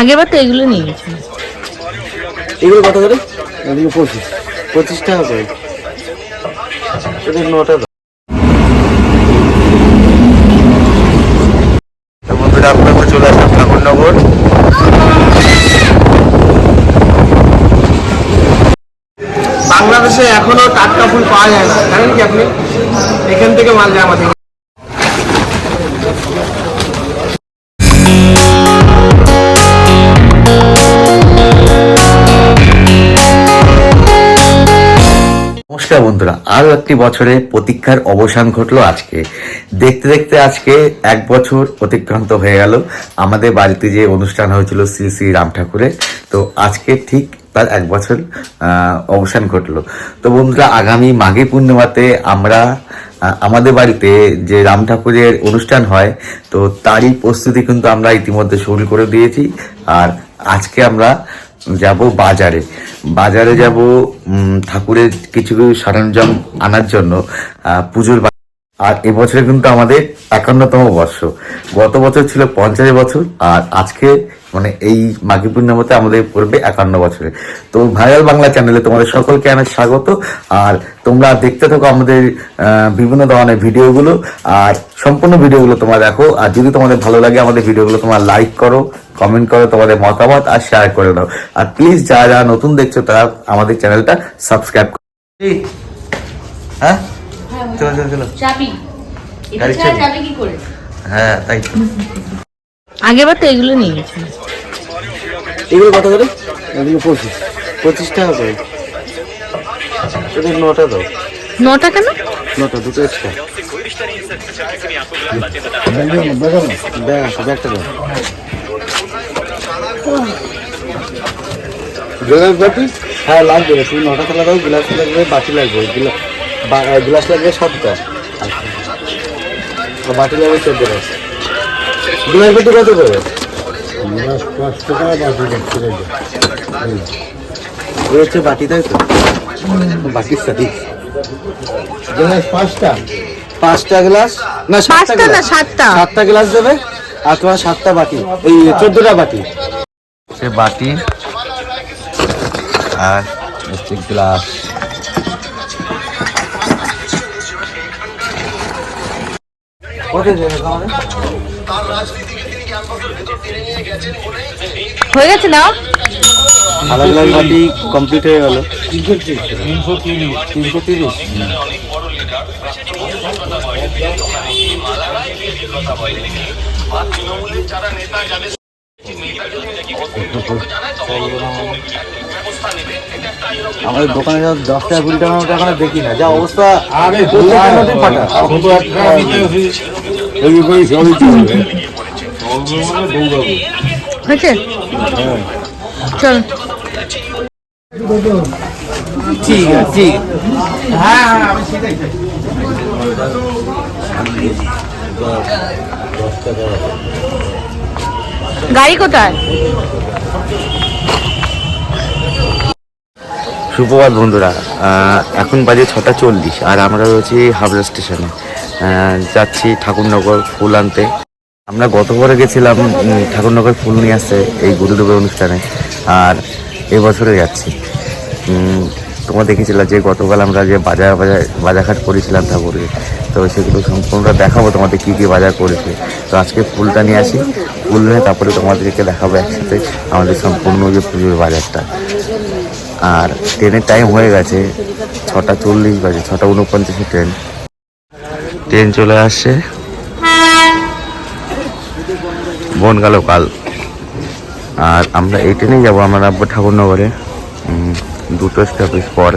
আগেবার তো এগুলো নিয়ে গেছিল এগুলো কত করে? এদিকে পঁচিশ। পঁচিশ টাকা করে। এটা নটা বন্ধুরা আপনারা চলে আসলাম ঠাকুরনগর। বাংলাদেশে এখনও টাটকা ফুল পাওয়া যায় না। জানেন কি আপনি? এখান থেকে মাল যায় আমাদের। নমস্কার বন্ধুরা আরও একটি বছরে প্রতীক্ষার অবসান ঘটলো আজকে। দেখতে দেখতে আজকে এক বছর অতিক্রান্ত হয়ে গেল। আমাদের বাড়িতে যে অনুষ্ঠান হয়েছিল শ্রী শ্রী রাম ঠাকুরের, তো আজকে ঠিক তার এক বছর অবসান ঘটলো। তো বন্ধুরা, আগামী মাঘী পূর্ণিমাতে আমরা আমাদের বাড়িতে যে রাম ঠাকুরের অনুষ্ঠান হয়, তো তারই প্রস্তুতি কিন্তু আমরা ইতিমধ্যে শুরু করে দিয়েছি। আর আজকে আমরা যাব বাজারে। বাজারে যাব ঠাকুরের কিছু কিছু সরঞ্জাম আনার জন্য পুজোর আর এবছরে কিন্তু আমাদের একান্নতম বর্ষ। গত বছর ছিল পঞ্চাশ বছর, আর আজকে মানে এই মাঘী পূর্ণিমাতে আমাদের পড়বে একান্ন বছরে। তো ভাইরাল বাংলা চ্যানেলে তোমাদের সকলকে অনেক স্বাগত, আর তোমরা দেখতে থাকো আমাদের বিভিন্ন ধরনের ভিডিওগুলো, আর সম্পূর্ণ ভিডিওগুলো তোমরা দেখো, আর যদি তোমাদের ভালো লাগে আমাদের ভিডিওগুলো তোমরা লাইক করো কমেন্ট করো তোমাদের মতামত আর শেয়ার করে দাও আর প্লিজ যারা যারা নতুন দেখছ তারা আমাদের চ্যানেলটা সাবস্ক্রাইব করো হ্যাঁ? চলো চলো চলো। করে? হ্যাঁ তাই। আগেবার তো এগুলো নিয়ে গেছিল এগুলো কত করে? এদিকে পঁচিশ। পঁচিশ টাকা করে। নটা দাও। নটা কেন? নটা দুটো এক্সট্রা ব্যাগটা দাও। গ্লাস বাটি হ্যাঁ লাগবে। তুমি নটা খেলা দাও গ্লাস লাগবে বাটি লাগবে। গ্লাস লাগবে সাতটা। বাটি লাগবে চোদ্দটা। গ্লাস বাটি কত করে? ওই হচ্ছে বাটি তাই তো? বাটির সাথে। গ্লাস পাঁচটা। পাঁচটা গ্লাস? না সাতটা গ্লাস। সাতটা। সাতটা গ্লাস দেবে আর তোমার সাতটা বাটি এই চোদ্দটা বাটি সে বাটি আর হচ্ছে গ্লাস। হয়ে গেছে না? বাটি কমপ্লিট হয়ে গেল। তিনশো তিরিশ। তিনশো তিরিশ। আমাদের দোকানে যা দশ টাকা কুড়ি টাকা মতো এখন দেখি না। যা অবস্থা আগে হয়েছে? চল। ঠিক আছে ঠিক। গাড়ি কোথায়? সুপ্রভাত বন্ধুরা এখন বাজে ছটা চল্লিশ আর আমরা রয়েছি হাবড়া স্টেশনে। যাচ্ছি ঠাকুরনগর ফুল আনতে। আমরা গতবারে গেছিলাম ঠাকুরনগর ফুল নিয়ে আসতে এই গুরুদেবের অনুষ্ঠানে, আর এবছরে যাচ্ছি। তোমরা দেখেছিলে যে গতকাল আমরা যে বাজার বাজার, বাজারঘাট করেছিলাম ঠাকুরের তো সেগুলো সম্পূর্ণটা দেখাবো তোমাদের কী কী বাজার করেছে। তো আজকে ফুলটা নিয়ে আসি, ফুল নিয়ে তারপরে তোমাদেরকে দেখাবো একসাথে আমাদের সম্পূর্ণ যে পুজোর বাজারটা। আর ট্রেনের টাইম হয়ে গেছে ছটা চল্লিশ বাজে, ছটা উনপঞ্চাশে ট্রেন। ট্রেন চলে আসছে। বন গেল কাল। আর আমরা এই ট্রেনেই যাব, আমরা ঠাকুরনগরে। দুটো স্টপেজ পর।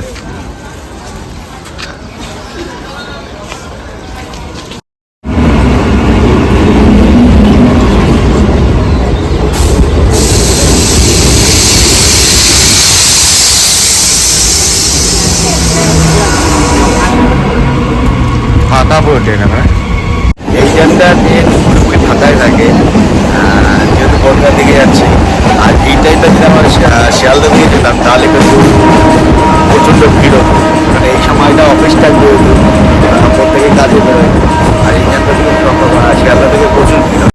ফাঁকা এই ট্রেনটা ট্রেন পুরোপুরি ফাঁকাই থাকে আহ, যেহেতু বনগাঁ দিকে যাচ্ছে টাইমটা যদি আমার শিয়ালদা দিকে যেতাম তাহলে কিন্তু প্রচণ্ড ভিড় মানে এই সময়টা অফিস যেহেতু প্রত্যেকে কাজে বেরোয় আর এই ট্রেনটা থেকে শিয়ালদা থেকে প্রচুর ভিড়।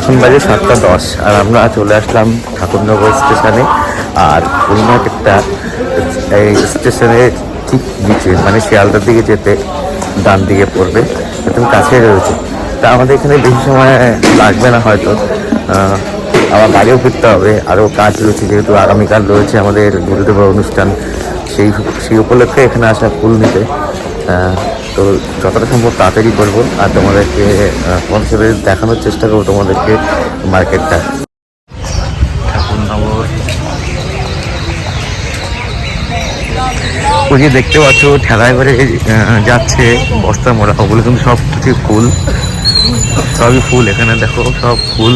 এখন বাজে সাতটা দশ, আর আমরা চলে আসলাম ঠাকুরনগর স্টেশনে। আর ফুল মার্কেটটা এই স্টেশনের ঠিক নিচে মানে শিয়ালদার দিকে যেতে ডান দিকে পড়বে, একদম কাছে রয়েছে। তা আমাদের এখানে বেশি সময় লাগবে না হয়তো। আবার বাড়িও ফিরতে হবে, আরও কাজ রয়েছে, যেহেতু আগামীকাল রয়েছে আমাদের গুরুদেবের অনুষ্ঠান, সেই সেই উপলক্ষে এখানে আসা ফুল নিতে। তো যতটা সম্ভব তাড়াতাড়ি করব আর তোমাদেরকে পৌঁছবে দেখানোর চেষ্টা করব তোমাদেরকে মার্কেটটা। ওই যে দেখতে পাচ্ছ ঠেলায় করে যাচ্ছে বস্তা মোড়া ওগুলো কিন্তু সব কিছু ফুল। সবই ফুল এখানে দেখো সব ফুল।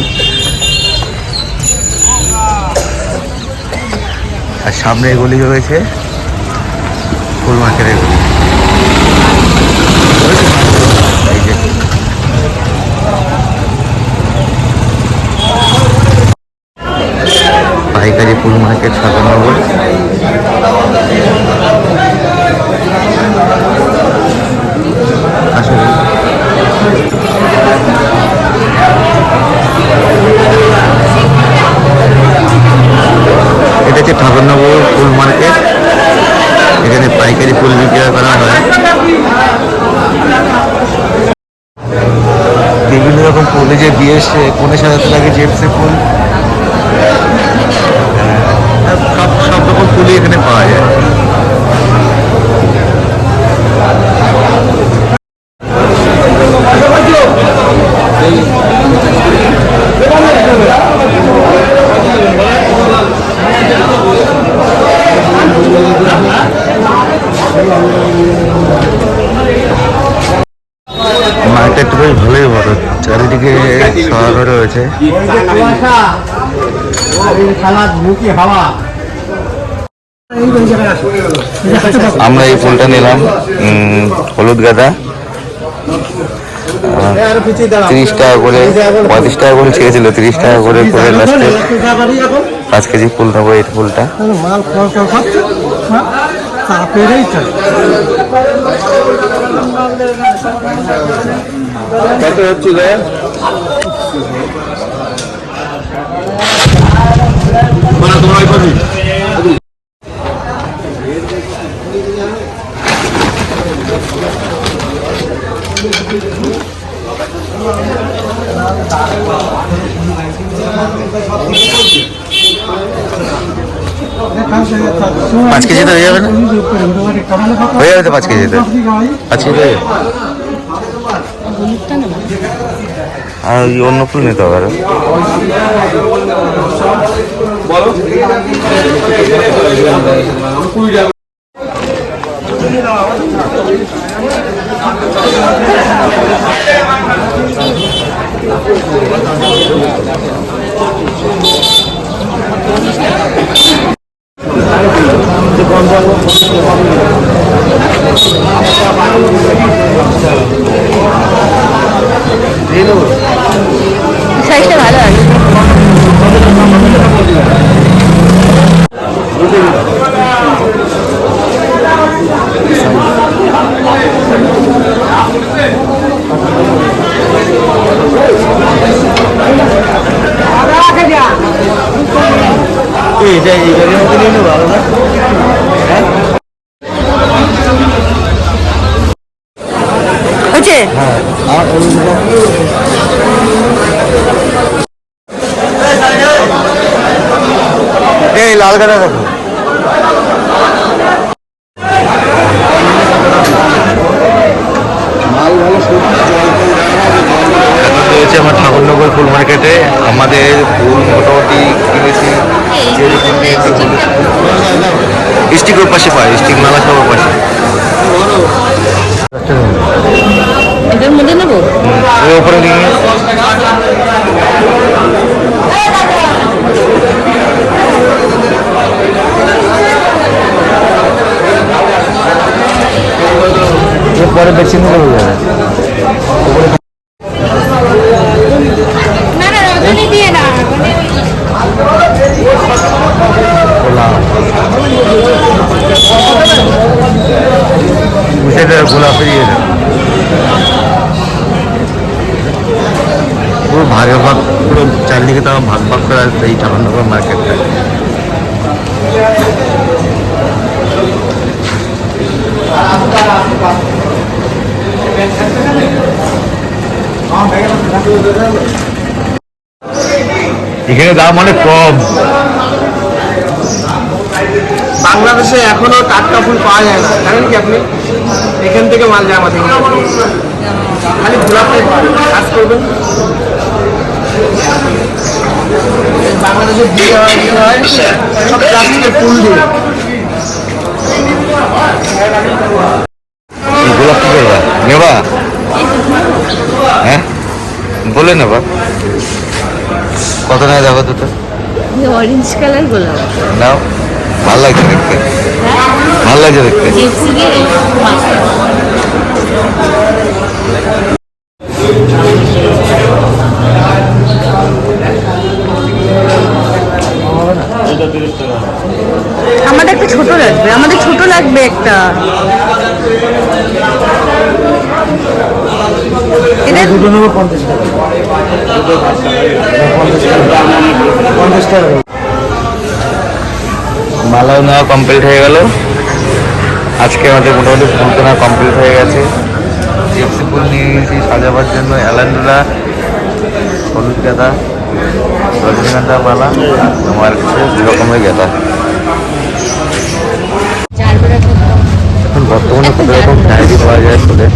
আর সামনে এগুলি রয়েছে ফুল মার্কেটের এগুলি এই যে পাইকারি ফুল মার্কেট সাজানগর আসলে এটা হচ্ছে ঠাকুরনগর ফুল মার্কেট। এখানে পাইকারি ফুল বিক্রয় করা হয়। বিভিন্ন রকম ফুল যে বিয়ে কোনে সাজাতে লাগে জেমসে ফুল। রয়েছে আমরা এই ফুলটা নিলাম হলুদ গাঁদা। তিরিশ টাকা করে, পঁয়ত্রিশ টাকা করে ছেড়েছিল, তিরিশ টাকা করে করে লাস্টে পাঁচ কেজি ফুল নেব এই ফুলটা। কত পাঁচ কেজিতে হয়ে যাবে না? হয়ে যাবে তো পাঁচ কেজিতে পাঁচ কেজি হয়ে আর অন্য ফুল নিতে হবে আরও বলো। কুড়ি এটা এই গাড়ির মধ্যে নিয়ে নেব আলাদা হচ্ছে এই লাল গাড়া দেখো এখন রয়েছে আমার ফুল মার্কেটে আমাদের ফুল মোটামুটি কিনেছি। নিয়েছি স্টিকের পাশে পায় স্টিক মেলা সবার পাশে। এটার মধ্যে নেব? ওপরে নিয়ে পরে বেশি নিলে হয়ে যাবে না না রজনী দিয়ে না সেটা দিয়ে দেবে পুরো ভাগে ভাগ, পুরো চারদিকে তো ভাগ ভাগ করা আছে এই ঠাকুরনগর মার্কেটটা এখানে দাম অনেক কম। বাংলাদেশে এখনও টাটকা ফুল পাওয়া যায় না। জানেন কি আপনি? এখান থেকে মাল যায় আমাদের খালি গোলাপটাই পাবেন কাজ করবেন? বাংলাদেশে বিয়ে হয় বিয়ে সব প্লাস্টিকের ফুল দিয়ে। গোলাপ কি করবা? নেবা? হ্যাঁ? বলে নেবা। কত নেয় দেখো দুটো অরেঞ্জ কালার গোলাপ। নাও। ভালো লাগছে দেখতে। ভালো লাগছে দেখতে। আমাদের একটা ছোট লাগবে আমাদের ছোট লাগবে একটা। এটা দুটো নেব পঞ্চাশ টাকা। পঞ্চাশ টাকা। মালাও নেওয়া কমপ্লিট হয়ে গেল। আজকে আমাদের মোটামুটি ফুল কেনা কমপ্লিট হয়ে গেছে। জিপসি ফুল নিয়ে গেছি সাজাবার জন্য। অ্যালান্ডুলা হলুদ গাঁদা রজনীগন্ধা মালা আমার কাছে দু রকমের গাঁদা এখন বর্তমানে কত রকম ভ্যারাইটি পাওয়া যায় ফুলের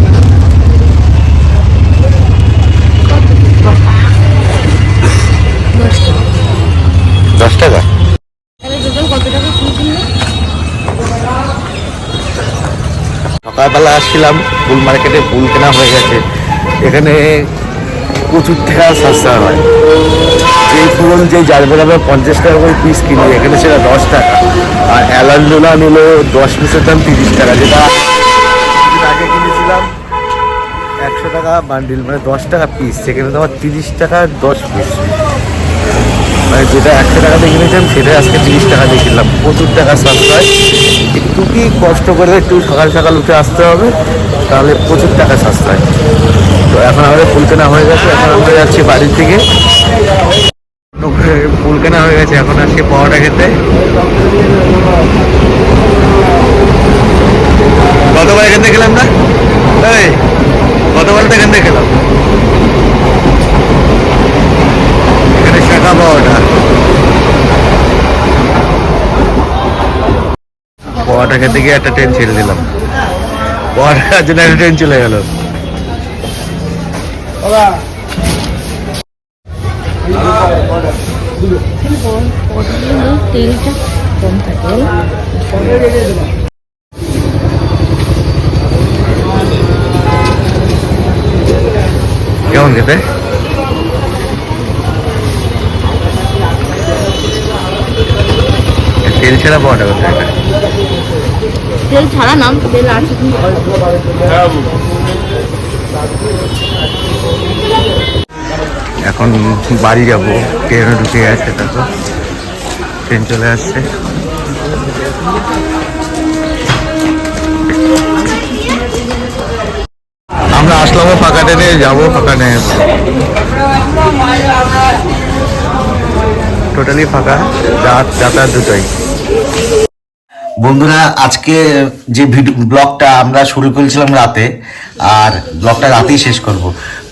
দশ টাকা? সকালবেলা আসছিলাম, ফুল মার্কেটে ফুল কেনা হয়ে গেছে। এখানে প্রচুর টাকা সস্তা হয়। এই ফুল যে জারবেলা আমরা পঞ্চাশ টাকা করে পিস কিনি, এখানে সেটা দশ টাকা। আর অ্যালান্ডোলা নিল দশ পিসের দাম তিরিশ টাকা, যেটা আগে কিনেছিলাম, একশো টাকা বান্ডিল মানে দশ টাকা পিস সেখানে তোমার তিরিশ টাকা দশ পিস মানে যেটা একশো টাকাতে কিনেছিলাম, সেটাই আজকে তিরিশ টাকা দিয়ে কিনলাম। প্রচুর টাকা সাশ্রয়। একটু কি কষ্ট করে একটু সকাল সকাল উঠে আসতে হবে, তাহলে প্রচুর টাকা সাশ্রয়। তো এখন আমাদের ফুল কেনা হয়ে গেছে, এখন আমরা যাচ্ছি বাড়ির থেকে ফুল কেনা হয়ে গেছে, এখন আজকে পাওয়াটা খেতে। কতবার এখান থেকে খেলাম না? এই কতবার তো এখান থেকে খেলাম। এখানে শাখা পাওয়াটা পরোটা খেতে গিয়ে একটা ট্রেন ছেড়ে দিলাম। পরোটা জন্য একটা ট্রেন চলে গেল। কেমন খেতে? তেল ছাড়া পরোটা কোথায় তেল ছাড়া নাম তেল আছে এখন বাড়ি যাব, ট্রেনে ঢুকে গেছে দেখো। ট্রেন চলে আসছে। আমরা আসলামও ফাঁকা ট্রেনে যাব ফাঁকা ট্রেনে। টোটালি ফাঁকা যাতায়াত দুটোই। বন্ধুরা, আজকে যে ভিডিও, ব্লগটা আমরা শুরু করেছিলাম রাতে, আর ব্লগটা রাতেই শেষ করব।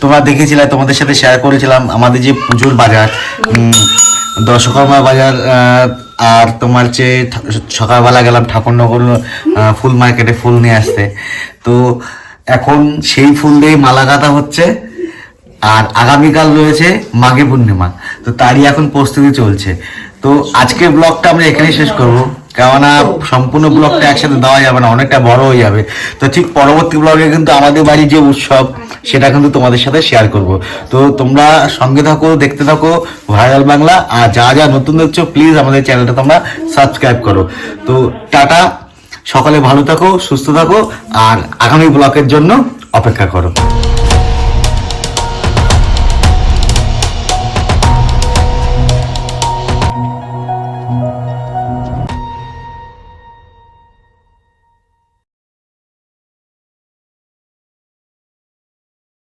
তোমরা দেখেছিলে, তোমাদের সাথে শেয়ার করেছিলাম আমাদের যে পুজোর বাজার দশকর্মা বাজার আর তোমার যে সকালবেলা গেলাম ঠাকুরনগর ফুল মার্কেটে ফুল নিয়ে আসতে। তো এখন সেই ফুল দিয়ে মালা গাঁথা হচ্ছে, আর আগামীকাল রয়েছে মাঘে পূর্ণিমা। তো তারই এখন প্রস্তুতি চলছে। তো আজকের ব্লগটা আমরা এখানেই শেষ করব। কেননা সম্পূর্ণ ব্লগটা একসাথে দেওয়া যাবে না অনেকটা বড় হয়ে যাবে। তো ঠিক পরবর্তী ব্লগে কিন্তু আমাদের বাড়ির যে উৎসব সেটা কিন্তু তোমাদের সাথে শেয়ার করব। তো তোমরা সঙ্গে থাকো দেখতে থাকো ভাইরাল বাংলা আর যা যা নতুন দেখছ প্লিজ আমাদের চ্যানেলটা তোমরা সাবস্ক্রাইব করো। তো টাটা সকালে ভালো থাকো সুস্থ থাকো আর আগামী ব্লকের জন্য অপেক্ষা করো।